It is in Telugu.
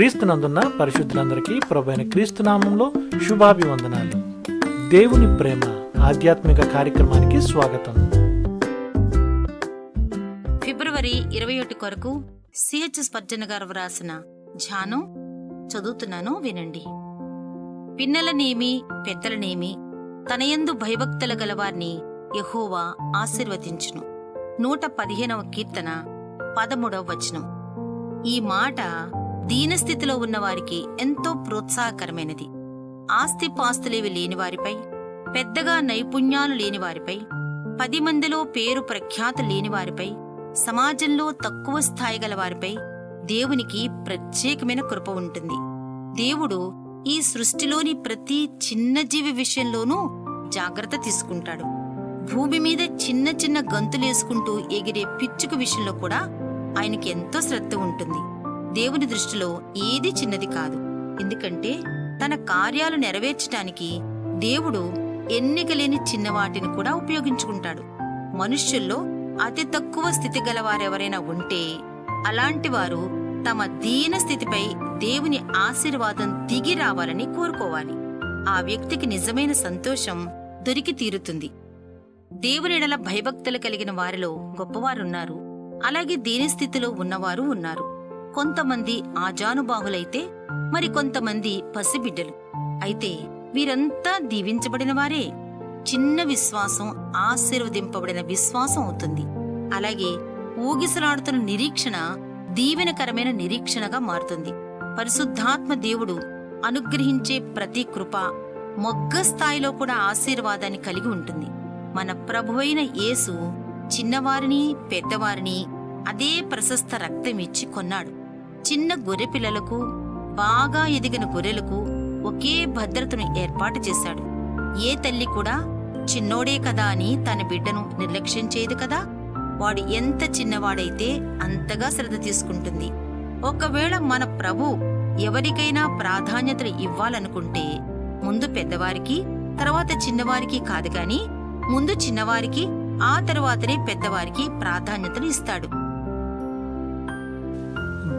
క్రీస్తునందున్న పరిశుద్ధులందరికీ ప్రభైన క్రీస్తు నామంలో శుభాభివందనాలు. దేవుని ప్రేమ ఆధ్యాత్మిక కార్యక్రమానికి స్వాగతం. ఫిబ్రవరి ఇరవై ఒకటి కొరకు సిహెచ్ స్పర్జన గారు వ్రాసిన ధ్యానం చదువుతున్నాను వినండి. పిన్నలనేమి పెద్దలనేమి తనయందు భయభక్తుల గలవారిని యహోవా ఆశీర్వదించును. నూట పదిహేనవ కీర్తన పదమూడవ వచనం. ఈ మాట దీనస్థితిలో ఉన్నవారికి ఎంతో ప్రోత్సాహకరమైనది. ఆస్తిపాస్తులేవి లేని వారిపై పెద్దగా నైపుణ్యాలు లేని వారిపై పది మందిలో పేరు ప్రఖ్యాత లేని వారిపై సమాజంలో తక్కువ స్థాయి గల వారిపై దేవునికి ప్రత్యేకమైన కృప ఉంటుంది. దేవుడు ఈ సృష్టిలోని ప్రతి చిన్న జీవి విషయంలోనూ జాగ్రత్త తీసుకుంటాడు. భూమి మీద చిన్న చిన్న గంతులేసుకుంటూ ఎగిరే పిచ్చుక విషయంలో కూడా ఆయనకి ఎంతో శ్రద్ధ ఉంటుంది. దేవుని దృష్టిలో ఏది చిన్నది కాదు. ఎందుకంటే తన కార్యాలు నెరవేర్చటానికి దేవుడు ఎన్నికలేని చిన్నవాటిని కూడా ఉపయోగించుకుంటాడు. మనుష్యుల్లో అతి తక్కువ స్థితి గలవారెవరైనా ఉంటే అలాంటి వారు తమ దీన స్థితిపై దేవుని ఆశీర్వాదం దిగి రావాలని కోరుకోవాలి. ఆ వ్యక్తికి నిజమైన సంతోషం దొరికి తీరుతుంది. దేవునిడల భయభక్తులు కలిగిన వారిలో గొప్పవారున్నారు. అలాగే దీని స్థితిలో ఉన్నవారు ఉన్నారు. కొంతమంది ఆజానుబాహులైతే మరి కొంతమంది పసిబిడ్డలు. అయితే వీరంతా దీవించబడిన వారే. చిన్న విశ్వాసం ఆశీర్వదింపబడిన విశ్వాసం అవుతుంది. అలాగే ఊగిసలాడుతున్న నిరీక్షణ దీవెనకరమైన నిరీక్షణగా మారుతుంది. పరిశుద్ధాత్మ దేవుడు అనుగ్రహించే ప్రతి కృప మొగ్గ స్థాయిలో కూడా ఆశీర్వాదాన్ని కలిగి ఉంటుంది. మన ప్రభువైన యేసు చిన్నవారిని పెద్దవారిని అదే ప్రశస్త రక్తం ఇచ్చి కొన్నాడు. చిన్న గొర్రె పిల్లలకు బాగా ఎదిగిన గొర్రెలకు ఒకే భద్రతను ఏర్పాటు చేశాడు. ఏ తల్లి కూడా చిన్నోడే కదా అని తన బిడ్డను నిర్లక్ష్యం చేయదు కదా? వాడు ఎంత చిన్నవాడైతే అంతగా శ్రద్ధ తీసుకుంటుంది. ఒకవేళ మన ప్రభు ఎవరికైనా ప్రాధాన్యతలు ఇవ్వాలనుకుంటే ముందు పెద్దవారికి తర్వాత చిన్నవారికి కాదు గాని ముందు చిన్నవారికి ఆ తరువాతనే పెద్దవారికి ప్రాధాన్యతలు ఇస్తాడు.